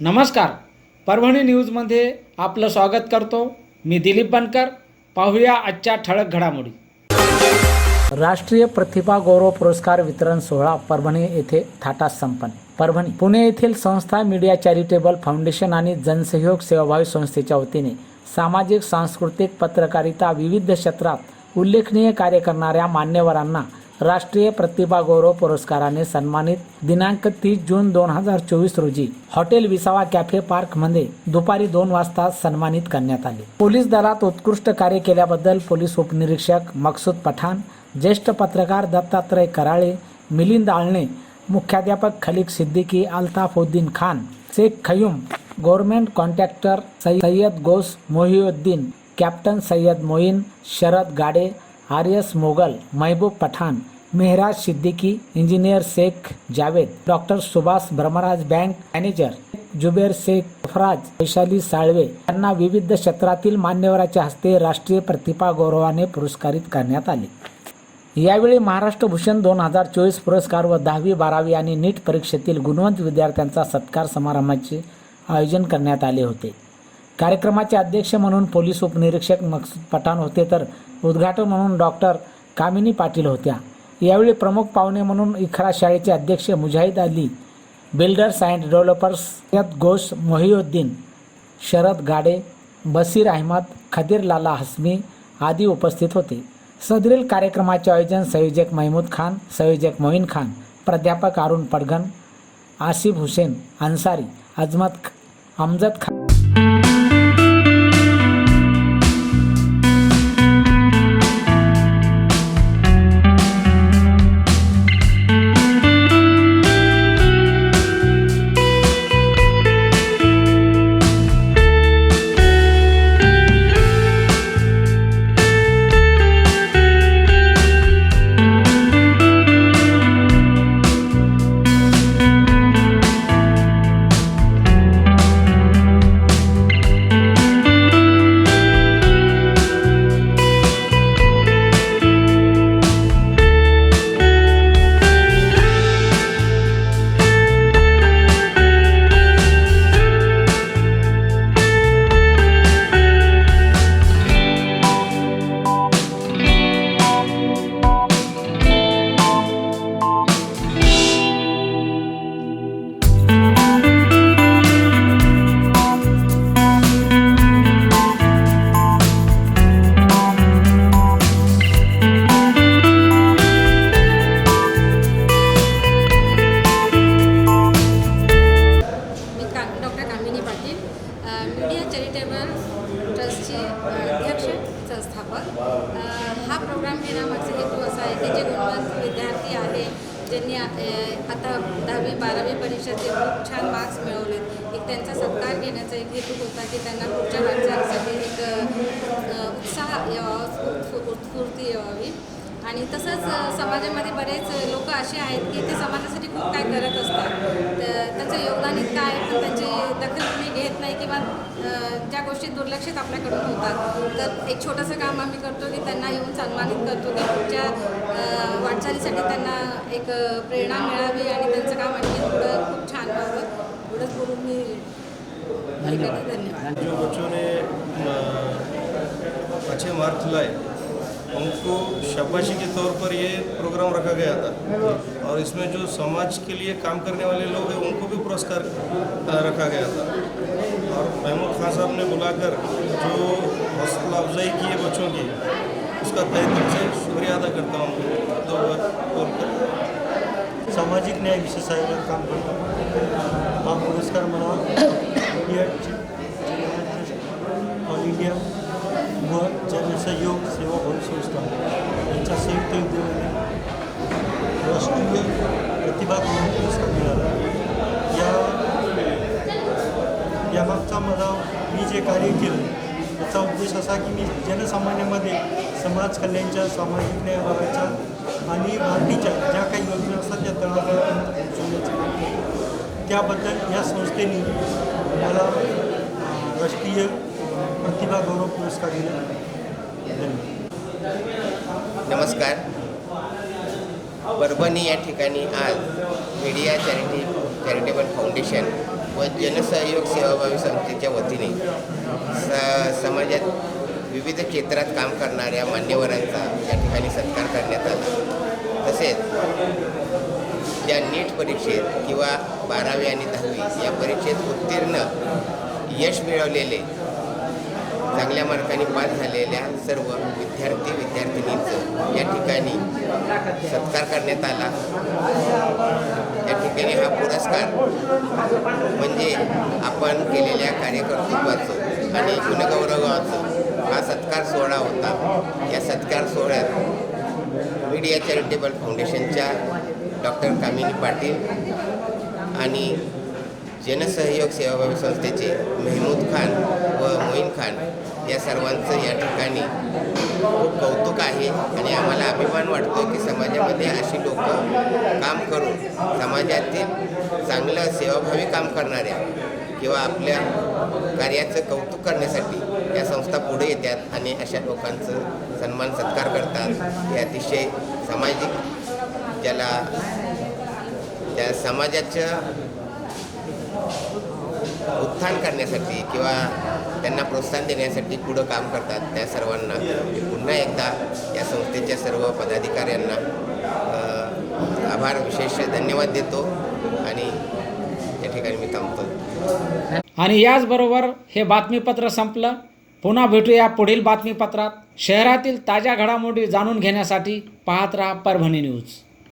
नमस्कार. परभणी न्यूजमध्ये आपलं स्वागत करतो. मी दिलीप बनकर. पाहूया आजच्या ठळक घडामोडी. राष्ट्रीय प्रतिभा गौरव पुरस्कार वितरण सोहळा परभणी येथे थाटात संपन्न. परभणी पुणे येथील संस्था मीडिया चॅरिटेबल फाउंडेशन आणि जनसहयोग सेवाभावी संस्थेच्या वतीने सामाजिक सांस्कृतिक पत्रकारिता विविध क्षेत्रात उल्लेखनीय कार्य करणाऱ्या मान्यवरांना राष्ट्रीय प्रतिभा गौरव पुरस्काराने सन्मानित दिनांक तीस जून दोन हजार चोवीस रोजी हॉटेल विसावा कॅफे पार्कमध्ये दुपारी दोन वाजता सन्मानित करण्यात आले. पोलीस दलात उत्कृष्ट कार्य केल्याबद्दल पोलीस उपनिरीक्षक मकसूद पठाण ज्येष्ठ पत्रकार दत्तात्रय कराळे मिलिंद आळणे मुख्याध्यापक Khalik Siddiqui Altafuddin Khan Shaikh Khayum government contractor Sayyed Gous Mohiuddin captain Sayyed Moin Sharad Gade R S Mogal Mehboob Pathan Mehraj Siddiqui engineer Shaikh Javed doctor Subhash Brahmaraj bank manager Zuber Shaikh Faraz Vaishali Salve यांना विविध क्षेत्रातील मान्यवराच्या हस्ते राष्ट्रीय प्रतिभा गौरवाने पुरस्कारित करण्यात आले. यावेळी महाराष्ट्र भूषण दोन हजार चोवीस पुरस्कार व दहावी बारावी आणि नीट परीक्षेतील गुणवंत विद्यार्थ्यांचा सत्कार समारंभाचे आयोजन करण्यात आले होते. कार्यक्रमाचे अध्यक्ष म्हणून पोलीस उपनिरीक्षक मक्स पठाण होते तर उद्घाटन म्हणून डॉक्टर कामिनी पाटील होत्या. यावेळी प्रमुख पाहुणे म्हणून इखरा शाळेचे अध्यक्ष Mujahid Ali builders and developers Ghosh Mohiuddin Sharad Gade Basir Ahmad Khadir Lala Hashmi आदी उपस्थित होते. सदरील कार्यक्रमाचे आयोजन संयोजक महमूद खान संयोजक मोईन खान प्राध्यापक अरुण पडघन आसिफ हुसेन अन्सारी अजमत अमजद खान ट्रस्टचे अध्यक्ष संस्थापक. हा प्रोग्राम घेण्यामागचा हेतू असा आहे की जे गुणवंत विद्यार्थी आहे ज्यांनी आता दहावी बारावी परीक्षेचे खूप छान मार्क्स मिळवलेत एक त्यांचा सत्कार घेण्याचा एक हेतू होता की त्यांना पुढच्या वाटचालीसाठी एक उत्साह यावा उत्फु- उत्स्फूर्ती यावी. आणि तसंच समाजामध्ये बरेच लोक असे आहेत की ते समाजासाठी खूप काय करत असतात. तर त्यांचं ज्या गोष्टी दुर्लक्षित आपल्याकडून होतात. तर एक छोटंसं काम आम्ही करतो की त्यांना येऊन सन्मानित करतो की पुढच्या वाटचालीसाठी त्यांना एक प्रेरणा मिळावी आणि त्यांचं काम आणखी पुढं खूप छान व्हावं. एवढंच बोलून मी. धन्यवाद. जो बच्चों ने अ, अच्छे मार्क्स लाए उनको शाबाशी के तौर पर ये प्रोग्राम रखा गया था। और इसमें जो समाज के लिए काम करने वाले लोग हैं, उनको भी पुरस्कार रखा गया था। और महमूद खान साहब ने बुलाकर जो हौसला अफजाई की है बच्चों की, उसका तय दिल से शुक्रिया अदा करता हूँ। दो सामाजिक न्याय विशेषावर काम करता हूँ। हा पुरस्कार मला ऑल इंडिया व यांच्या राष्ट्रीय प्रतिभा पुरस्कार मिळाला. या यामागचा मला मी जे कार्य केलं त्याचा उद्देश असा की मी जनसामान्यामध्ये समाज कल्याणच्या सामाजिक न्याय विभागाच्या आणि भारतीच्या ज्या काही योजना असतात त्या तळागाळापर्यंत पोहोचवण्याचं काम त्याबद्दल या संस्थेने मला राष्ट्रीय प्रतिभा गौरव पुरस्कार दिला. धन्यवाद. नमस्कार. परभणी या ठिकाणी आज मीडिया चॅरिटी चॅरिटेबल फाउंडेशन व जनसहयोग सेवाभावी संस्थेच्या वतीने स समाजात विविध क्षेत्रात काम करणाऱ्या मान्यवरांचा या ठिकाणी सत्कार करण्यात आला. तसेच ज्या नीट परीक्षेत किंवा बारावी आणि दहावी या परीक्षेत उत्तीर्ण यश मिळवलेले चांगल्या मार्काने पास झालेल्या सर्व विद्यार्थी विद्यार्थिनींचं या ठिकाणी सत्कार करण्यात आला. या ठिकाणी हा पुरस्कार म्हणजे आपण केलेल्या कार्यकर्तृत्वाचं आणि गुणगौरवाचं हा सत्कार सोहळा होता. या सत्कार सोहळ्यात मीडिया चॅरिटेबल फाउंडेशनच्या डॉक्टर कामिनी पाटील आणि जनसहयोग सेवाभावी संस्थेचे मेहमूद खान व मोईन खान या सर्वांचं या ठिकाणी खूप कौतुक आहे आणि आम्हाला अभिमान वाटतो की समाजामध्ये अशी लोक काम करून समाजातील चांगलं सेवाभावी काम करणाऱ्या किंवा आपल्या कार्याचं कौतुक करण्यासाठी या संस्था पुढे येतात आणि अशा लोकांचं सन्मान सत्कार करतात. हे अतिशय सामाजिक ज्याला त्या समाजाच्या उत्थान करण्यासाठी किंवा त्यांना प्रोत्साहन देण्यासाठी पुढं काम करतात त्या सर्वांना. मी पुन्हा एकदा या संस्थेच्या सर्व पदाधिकाऱ्यांना आभार विशेष धन्यवाद देतो आणि या ठिकाणी मी थांबतो. आणि याचबरोबर हे बातमीपत्र संपलं. पुन्हा भेटूया पुढील बातमीपत्रात. शहरातील ताज्या घडामोडी जाणून घेण्यासाठी पाहत राहा परभणी न्यूज.